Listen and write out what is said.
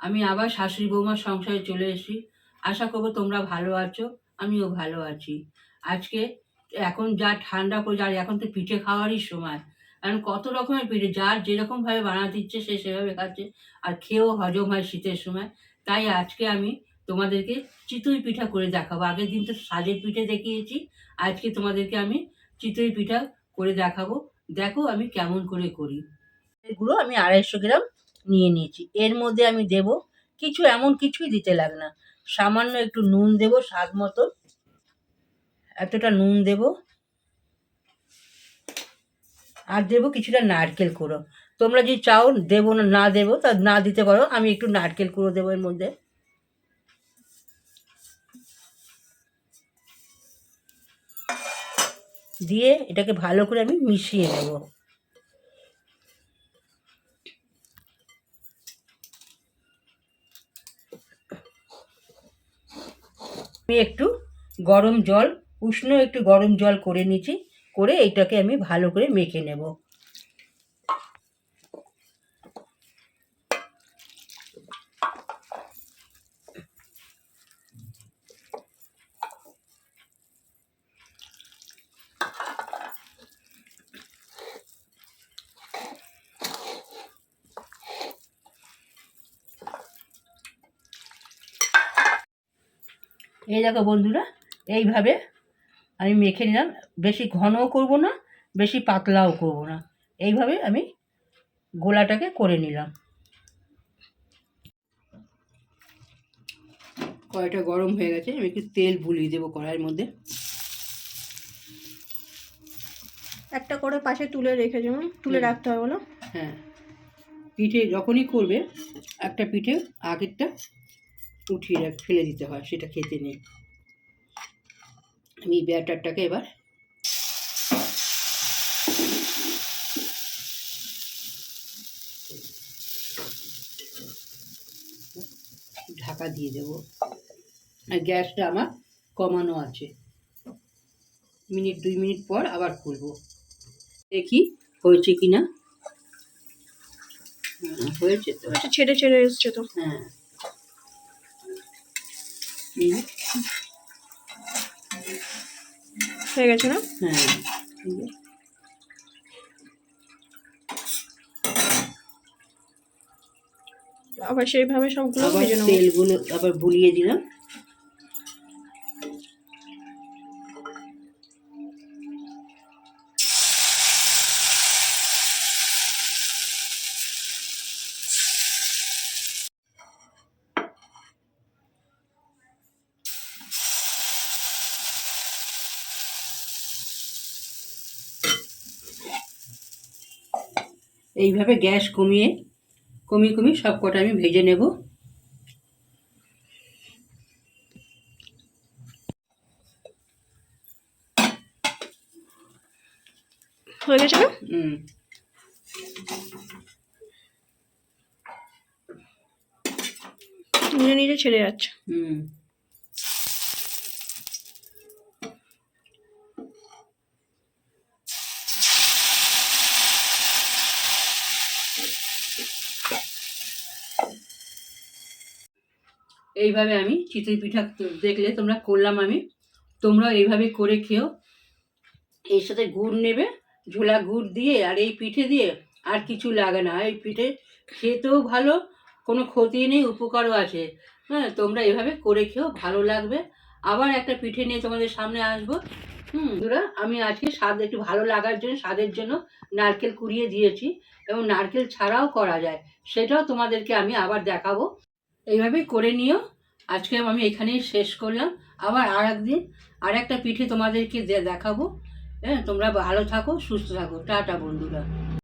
আমি আবার শাশুড়ি বৌমার সংসারে চলে এসেছি। আশা করব তোমরা ভালো আছো, আমিও ভালো আছি। আজকে এখন যা ঠান্ডা পড়ে যার এখন তো পিঠে খাওয়ারই সময়। কারণ কত রকমের পিঠে, যার যেরকমভাবে বানাতে ইচ্ছে সে সেভাবে খাচ্ছে, আর খেয়েও হজম হয় শীতের সময়। তাই আজকে আমি তোমাদেরকে চিতই পিঠা করে দেখাবো। আগের দিন তো সাজের পিঠে দেখিয়েছি, আজকে তোমাদেরকে আমি চিতই পিঠা করে দেখাবো। দেখো আমি কেমন করে করি। এগুলো আমি আড়াইশো গ্রাম নিয়ে নিয়েছি। এর মধ্যে আমি দেব কিছু এমন কিছুই দিতে লাগে না। সামান্য একটু নুন দেব, স্বাদ মতো এতটা নুন দেব। আর দেবো কিছুটা নারকেল কুড়ো। তোমরা যদি চাও দেবো না না দেবো তা না দিতে পারো, আমি একটু নারকেল কুড়ো দেবো এর মধ্যে। দিয়ে এটাকে ভালো করে আমি মিশিয়ে নেব। আমি একটু গরম জল, উষ্ণ একটু গরম জল করে নিচ্ছি করে এইটাকে আমি ভালো করে মেখে নেব। এই দেখো বন্ধুরা এইভাবে আমি মেখে নিলাম। বেশি ঘনও করব না বেশি পাতলাও করব না। এইভাবে আমি গোলাটাকে করে নিলাম। কড়াইটা গরম হয়ে গেছে আমি একটু তেল বুলিয়ে দেবো কড়াইয়ের মধ্যে। একটা করে পাশে তুলে রেখে যেমন তুলে রাখতে হবে বলো। হ্যাঁ। পিঠে যখনই করবে একটা পিঠে আগেরটা উঠিয়ে রাখ ফেলে দিতে হয় সেটা খেতে নেই। আমি ব্যাটারটাকে এবার ঢাকা দিয়ে দেবো। আর গ্যাসটা আমার কমানো আছে। মিনিট দুই মিনিট পর আবার খুলবো। দেখি হয়েছে কি না হয়েছে তো। ছেড়ে ছেড়ে এসছে তো। হ্যাঁ। হয়ে গেছে না? হ্যাঁ। আবার সেইভাবে সবগুলো আবার তেলগুলো আবার বুলিয়ে দিলাম। এইভাবে গ্যাস কমিয়ে কমিয়ে কমিয়ে সব কটা আমি ভেজে নেব। হয়ে গেছে না? হুম। নিজে নিজে ছেড়ে যাচ্ছে। হুম। এইভাবে আমি চিতই পিঠা দেখলে তোমরা করলাম আমি। তোমরাও এইভাবে করে খেও। এর সাথে গুড় নেবে, ঝোলা গুড় দিয়ে আর এই পিঠে দিয়ে আর কিছু লাগে না। এই পিঠে খেতেও ভালো, কোনো ক্ষতি নেই, উপকারও আছে। হ্যাঁ তোমরা এভাবে করে খেও, ভালো লাগবে। আবার একটা পিঠে নিয়ে তোমাদের সামনে আসব। হুম আমি আজকে স্বাদ একটু ভালো লাগার জন্য, স্বাদের জন্য নারকেল কুড়িয়ে দিয়েছি এবং নারকেল ছাড়াও করা যায়। সেটাও তোমাদেরকে আমি আবার দেখাবো। এইভাবেই করে নিও। আজকে আমি এখানেই শেষ করলাম। আবার আর একদিন আর একটা পিঠে তোমাদেরকে দেখাবো। হ্যাঁ তোমরা ভালো থাকো, সুস্থ থাকো। টাটা, বন্ধুরা।